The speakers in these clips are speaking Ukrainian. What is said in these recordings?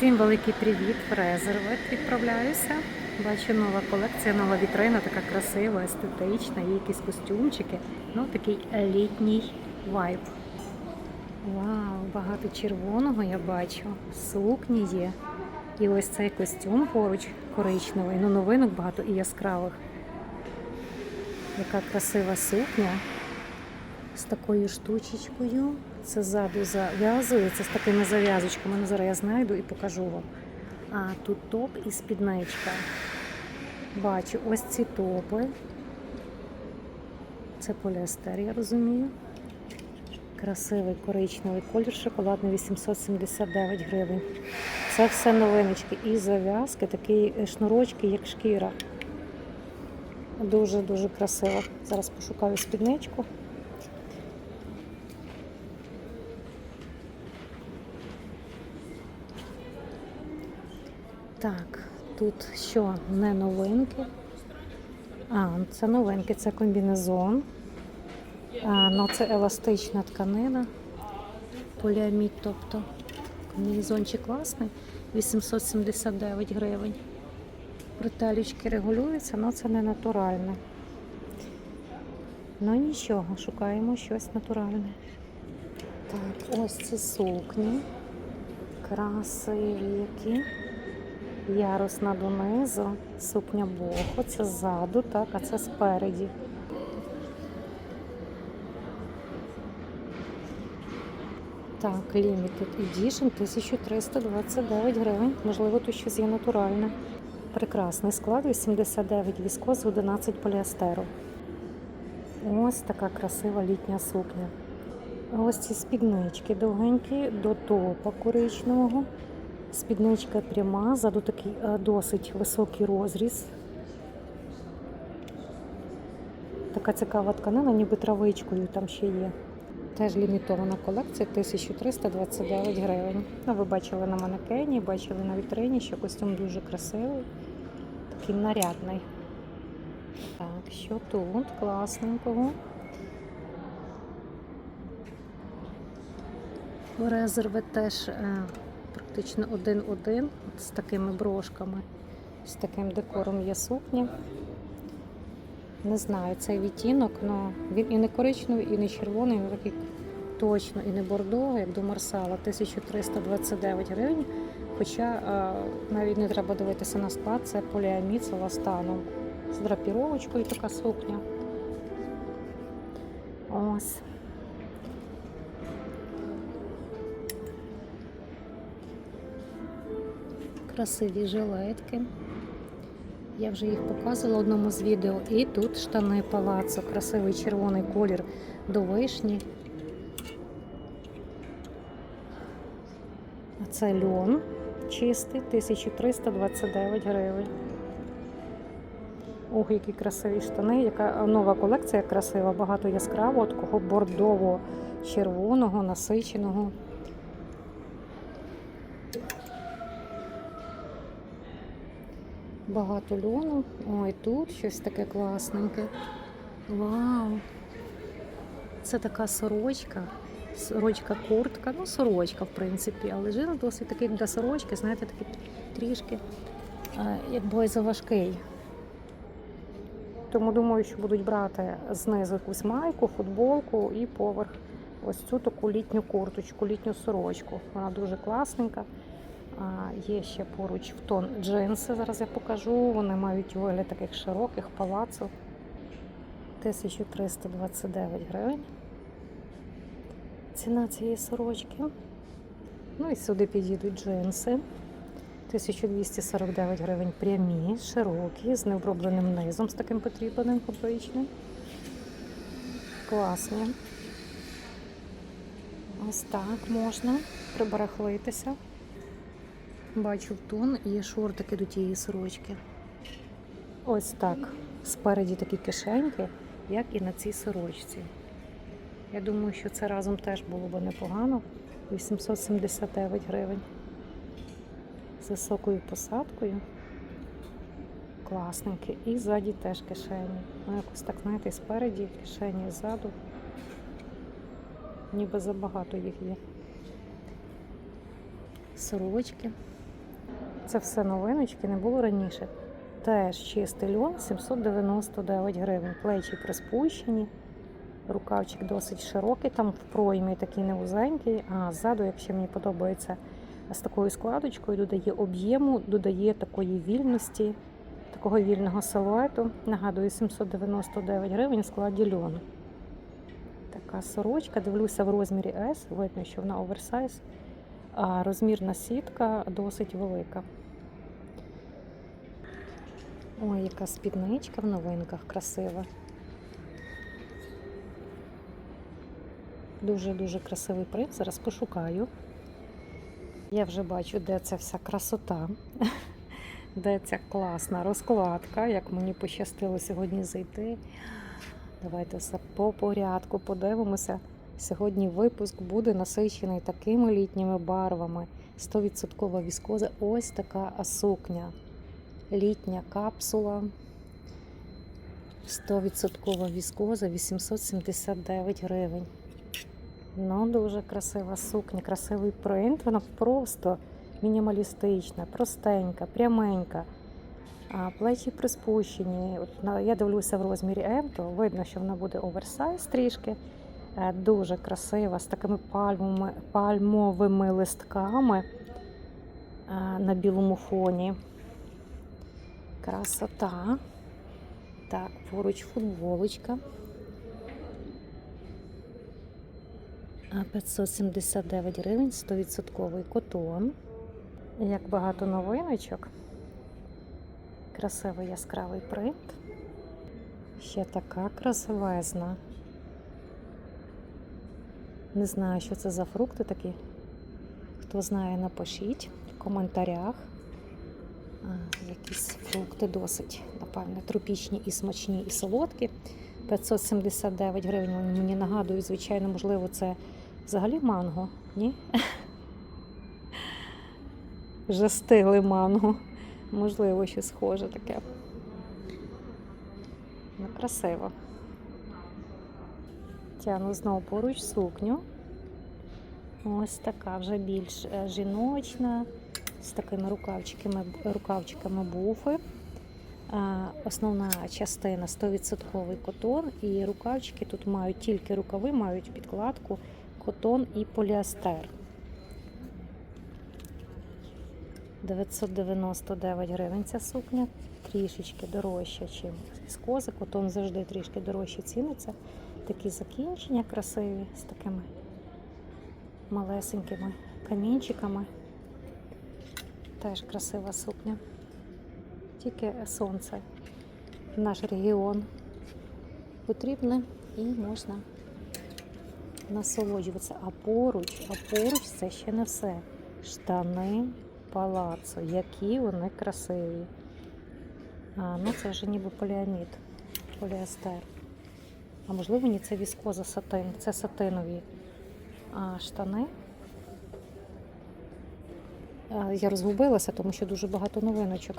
Всім великий привіт! В резервет відправляюся. Бачу нова колекція, нова вітрина, така красива, естетична, є якісь костюмчики. Ну, такий літній вайб. Вау, багато червоного я бачу. Сукні є. І ось цей костюм поруч коричневий. Ну, новинок багато і яскравих. Яка красива сукня з такою штучечкою. Це ззаду зав'язується з такими зав'язочками. Ну, зараз я знайду і покажу вам. А тут топ і спідничка. Бачу ось ці топи. Це поліестер, я розумію. Красивий коричневий колір, шоколадний 879 гривень. Це все новиночки. І зав'язки, такі шнурочки, як шкіра. Дуже-дуже красиво. Зараз пошукаю спідничку. Так, тут що, не новинки? А, це новинки, це комбінезон. А, ну це еластична тканина. Поліамід, тобто комбінезончик класний. 879 гривень. Бретелечки регулюються, але це не натуральне. Ну нічого, шукаємо щось натуральне. Так, ось це сукні. Красиві які. Ярусна донизу, сукня боху, це ззаду, так, а це спереді. Так, Limited Edition 1329 гривень. Можливо, тут щось є натуральне. Прекрасний склад, 89 віскоз, 11 поліестеру. Ось така красива літня сукня. Ось ці спіднички довгенькі до топа коричневого. Спідничка пряма, ззаду такий е, досить високий розріз. Така цікава тканина, ніби травичкою там ще є. Теж лімітована колекція 1329 гривень. Ну, ви бачили на манекені, бачили на вітрині, що костюм дуже красивий, такий нарядний. Так, що тут класненького? Резерви теж е, практично один-один з такими брошками, з таким декором є сукні. Не знаю, цей відтінок, але він і не коричневий, і не червоний, він такий точно і не бордовий, як до Марсала, 1329 гривень. Хоча навіть не треба дивитися на склад, це поліамід з еластаном. З драпіровочкою така сукня. Ось. Красиві жилетки. Я вже їх показувала в одному з відео. І тут штани палацо, красивий червоний колір до вишні. А це льон чистий, 1329 гривень. Ох, які красиві штани, яка нова колекція красива, багато яскравого, такого бордового, червоного, насиченого. Багато льону. Ой, тут щось таке класненьке. Вау! Це така сорочка. Сорочка куртка, ну сорочка, в принципі, але жир досить такий для сорочки, знаєте, такий трішки е, якби заважкий. Тому думаю, що будуть брати знизу якусь майку, футболку і поверх ось цю таку літню курточку, літню сорочку. Вона дуже класненька. Є ще поруч в тон джинси. Зараз я покажу. Вони мають вигляд таких широких палацу. 1329 гривень. Ціна цієї сорочки. Ну і сюди підійдуть джинси. 1249 гривень прямі, широкі, з необробленим низом, з таким потрібним фабричним. Класні. Ось так можна прибарахлитися. Бачу в тон є шортики до тієї сорочки. Ось так. Спереді такі кишеньки, як і на цій сорочці. Я думаю, що це разом теж було б непогано. 879 гривень. З високою посадкою. Класненькі. І ззаді теж кишені. Ну, якось так, знаєте, спереді, кишені і ззаду. Ніби забагато їх є. Сорочки. Це все новиночки, не було раніше. Теж чистий льон 799 гривень. Плечі приспущені. Рукавчик досить широкий, там в проймі такий не вузенький, а ззаду, якщо мені подобається, з такою складочкою, додає об'єму, додає такої вільності, такого вільного силуету. Нагадую, 799 гривень в складі льону. Така сорочка, дивлюся в розмірі S, видно, що вона оверсайз, а розмірна сітка досить велика. Ой, яка спідничка в новинках красива. Дуже-дуже красивий принт. Зараз пошукаю. Я вже бачу, де ця вся красота, де ця класна розкладка, як мені пощастило сьогодні зайти. Давайте все по порядку подивимося. Сьогодні випуск буде насичений такими літніми барвами. 100% віскоза. Ось така сукня. Літня капсула. 100% віскоза 879 гривень. Ну, дуже красива сукня, красивий принт. Вона просто мінімалістична, простенька, пряменька. А плечі приспущені. От, я дивлюся в розмірі М, то видно, що вона буде оверсайз трішки. Е, Дуже красива, з такими пальмовими, пальмовими листками е, на білому фоні. Красота. Так, поруч футболочка. 579 гривень, 100% котон. Як багато новиночок. Красивий яскравий принт. Ще така красивезна. Не знаю, що це за фрукти такі. Хто знає, напишіть в коментарях. А, якісь фрукти досить, напевне, тропічні і смачні, і солодкі. 579 гривень мені нагадують, звичайно, можливо, це взагалі манго, ні? Вже стигли манго. Можливо, щось схоже таке. Ну, красиво. Тяну знову поруч сукню. Ось така вже більш е, жіночна, з такими рукавчиками, рукавчиками буфи. Основна частина 100% котон, і рукавчики тут мають тільки рукави, мають підкладку, котон і поліастер. 999 гривень ця сукня, трішечки дорожча, ніж віскоза. Котон завжди трішки дорожче ціниться. Такі закінчення красиві з такими малесенькими камінчиками. Теж красива сукня. Тільки сонце в наш регіон потрібне і можна насолоджуватися. А поруч, а поруч це ще не все. Штани палацо, які вони красиві. А, ну це вже ніби поліамід, поліестер. А можливо, ні, це віскоза сатин, це сатинові а, штани. А, Я розгубилася, тому що дуже багато новиночок.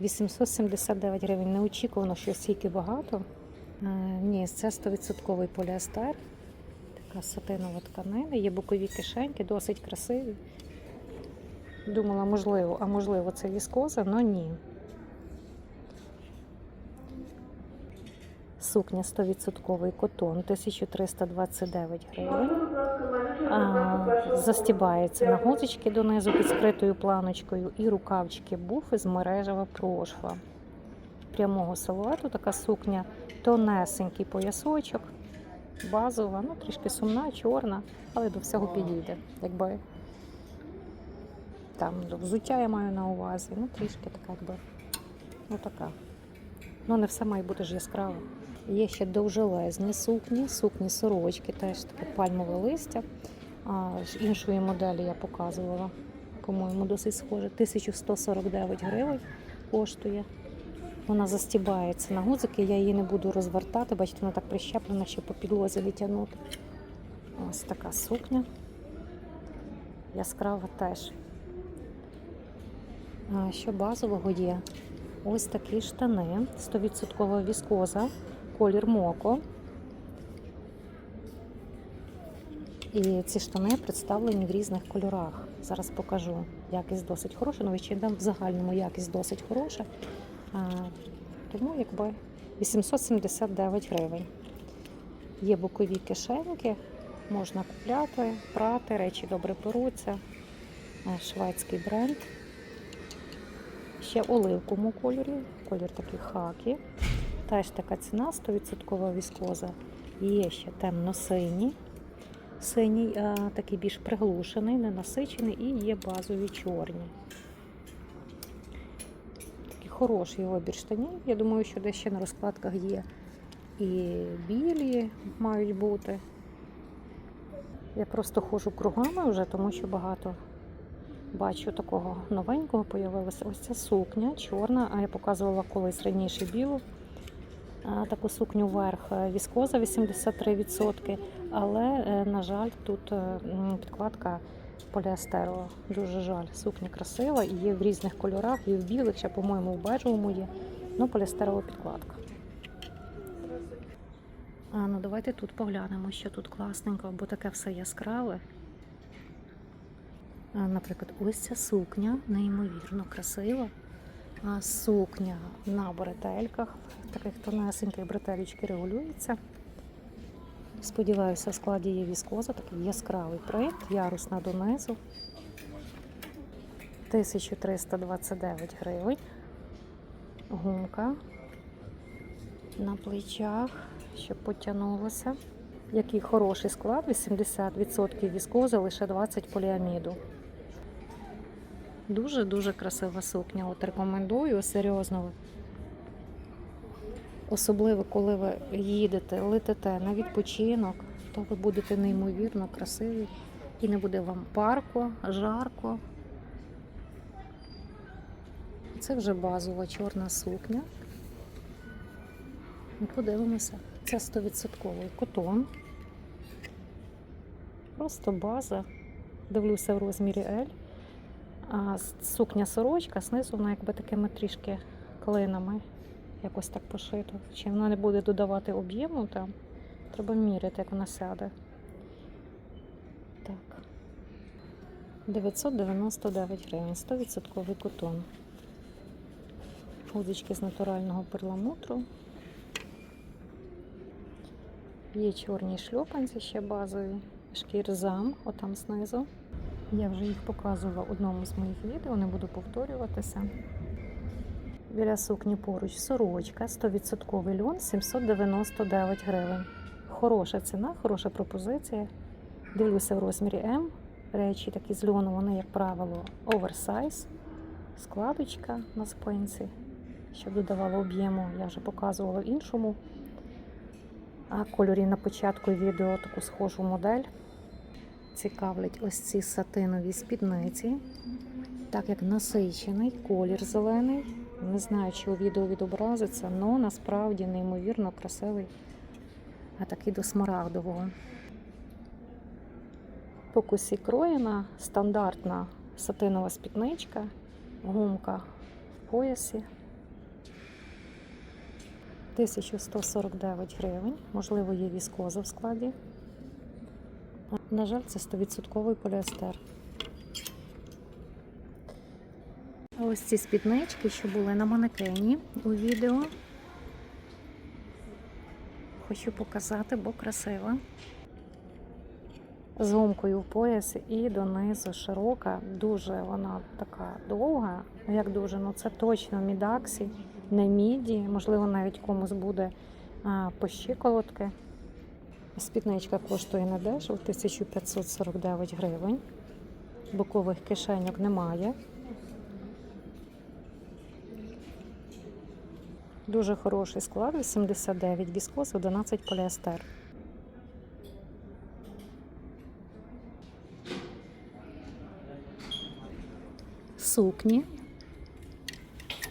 879 гривень. Неочікувано, що стільки багато. А, ні, це 100% поліестер. Така сатинова тканина. Є бокові кишеньки, досить красиві. Думала, можливо, а можливо, це віскоза, але ні. Сукня 100% котон, 1329 гривень. Застібається на гузочки донизу під скритою планочкою і рукавчики буфи з мережева прошва. Прямого силуету така сукня, тонесенький поясочок, базова, ну трішки сумна, чорна, але до всього підійде. Якби там до взуття я маю на увазі, ну трішки така, якби, ну така. Ну, не все має бути ж яскраво. Є ще довжелезні сукні, сукні сорочки, теж таке пальмове листя. А, іншої моделі я показувала, по-моєму, досить схоже. 1149 гривень коштує. Вона застібається на гудзики, я її не буду розвертати, бачите, вона так прищеплена, що по підлозі відтягнути. Ось така сукня. Яскрава теж. А, Що базового є? Ось такі штани, 100% віскоза, колір моко. І ці штани представлені в різних кольорах. Зараз покажу. Якість досить хороша, ну відчинам в загальному якість досить хороша. Тому якби 879 гривень. Є бокові кишеньки, можна купляти, прати, речі добре беруться. Шведський бренд. Ще оливковому кольорі, колір такий хакі. Теж така ціна 100% віскоза. Є ще темно-синій. Синій, а, такий більш приглушений, ненасичений, і є базові чорні. Такий хороший вибір штанів. Я думаю, що десь ще на розкладках є і білі мають бути. Я просто ходжу кругами вже, тому що багато бачу такого новенького появилося. Ось ця сукня чорна, а я показувала колись раніше білу. Таку сукню вверх е, віскоза 83%, але, е, на жаль, тут е, підкладка поліестерова. Дуже жаль. Сукня красива і є в різних кольорах, і в білих, ще, по-моєму, в бежевому є. Ну, поліестерова підкладка. А, ну давайте тут поглянемо, що тут класненько, бо таке все яскраве. Наприклад, ось ця сукня неймовірно красива. Сукня на бретельках, таких тонесеньких бретелечки регулюється. Сподіваюся, в складі є віскоза, такий яскравий принт, ярусна донизу. 1329 гривень. Гумка на плечах, щоб потягнулося. Який хороший склад, 80% віскоза, лише 20 поліаміду. Дуже-дуже красива сукня. От рекомендую серйозно. Особливо, коли ви їдете, летите на відпочинок, то ви будете неймовірно красиві і не буде вам парко, жарко. Це вже базова чорна сукня. Ми подивимося. Це 100% котон. Просто база. Дивлюся в розмірі L. А сукня сорочка, знизу вона якби такими трішки клинами якось так пошито. Чи вона не буде додавати об'єму там? Треба міряти, як вона сяде. Так. 999 гривень, 100% котон. Гудзички з натурального перламутру. Є чорні шльопанці ще базові, шкірзам, отам знизу. Я вже їх показувала в одному з моїх відео, не буду повторюватися. Біля сукні поруч сорочка, 100% льон, 799 гривень. Хороша ціна, хороша пропозиція. Дивлюся в розмірі М. Речі такі з льону, вони, як правило, оверсайз, складочка на спинці, щоб додавало об'єму, я вже показувала в іншому а кольорі на початку відео таку схожу модель. Цікавлять ось ці сатинові спідниці, так як насичений колір зелений. Не знаю, чи у відео відобразиться, але насправді неймовірно красивий, а такий до смарагдового. По кусі кроєна стандартна сатинова спідничка, гумка в поясі. 1149 гривень, можливо, є віскоза в складі. На жаль, це 100% поліестер. Ось ці спіднички, що були на манекені у відео. Хочу показати, бо красива. З гумкою в поясі і донизу широка, дуже вона така довга. Як дуже, ну це точно мідаксі, не міді, можливо, навіть комусь буде по щиколотки. Спідничка коштує недешево, 1549 гривень. Бокових кишеньок немає. Дуже хороший склад, 89 віскоз, 11 поліестер. Сукні,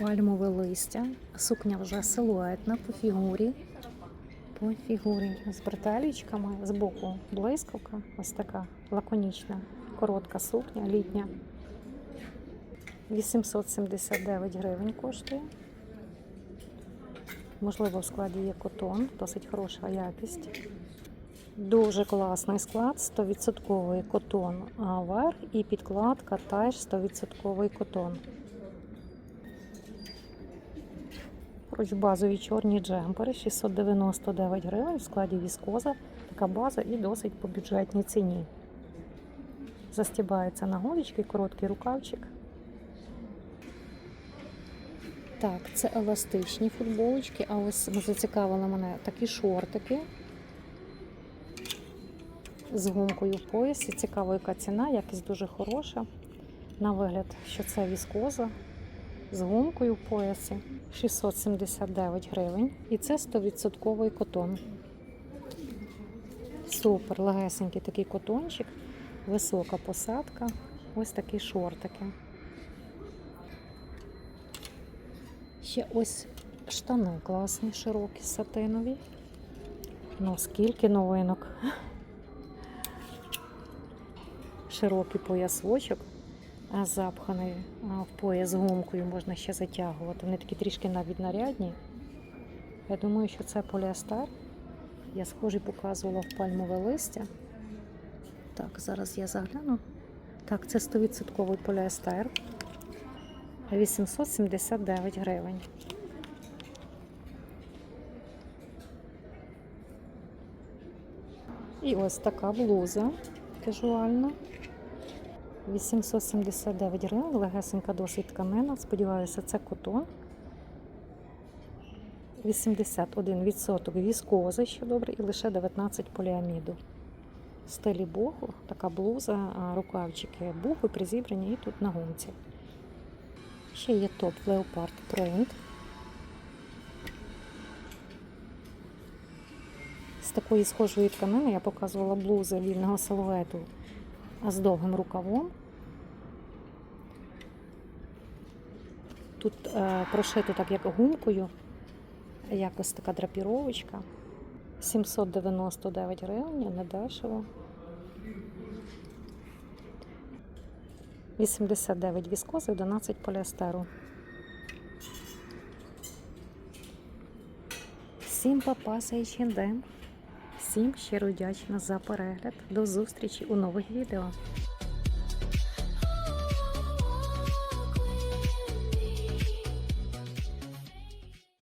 пальмове листя, сукня вже силуетна по фігурі. По фігурі з бретелічками, з боку блискавка, ось така лаконічна, коротка сукня, літня. 879 гривень коштує. Можливо, в складі є котон, досить хороша якість. Дуже класний склад, 100% котон а верх і підкладка теж 100% котон. Поруч базові чорні джемпери 699 гривень в складі віскоза. Така база і досить по бюджетній ціні. Застібається на голочки, короткий рукавчик. Так, це еластичні футболочки, а ось зацікавили мене такі шортики з гумкою в поясі. Цікаво, яка ціна, якість дуже хороша. На вигляд, що це віскоза з гумкою в поясі 679 гривень. І це 100% котон. Супер, легесенький такий котончик, висока посадка. Ось такі шортики. Ще ось штани класні, широкі, сатинові. Ну, скільки новинок. Широкий поясочок, запханий в пояс гумкою можна ще затягувати. Вони такі трішки навіть нарядні. Я думаю, що це поліестер. Я схожий показувала в пальмове листя. Так, зараз я загляну. Так, це 100% поліестер. 879 гривень. І ось така блуза кажуальна. 879 гривень, легесенька досить тканина. Сподіваюся, це котон. 81% віскози, що добре, і лише 19 поліаміду. В стилі боху, така блуза, рукавчики буху призібрані і тут на гумці. Ще є топ Leopard Print. З такої схожої тканини я показувала блузи вільного силуету з довгим рукавом. Тут е, прошито так як гумкою, якось така драпіровочка. 799 гривень, не дешево. 89 віскози, 11 поліестеру. Всім папа з H&M. Всім щиро вдячна за перегляд. До зустрічі у нових відео.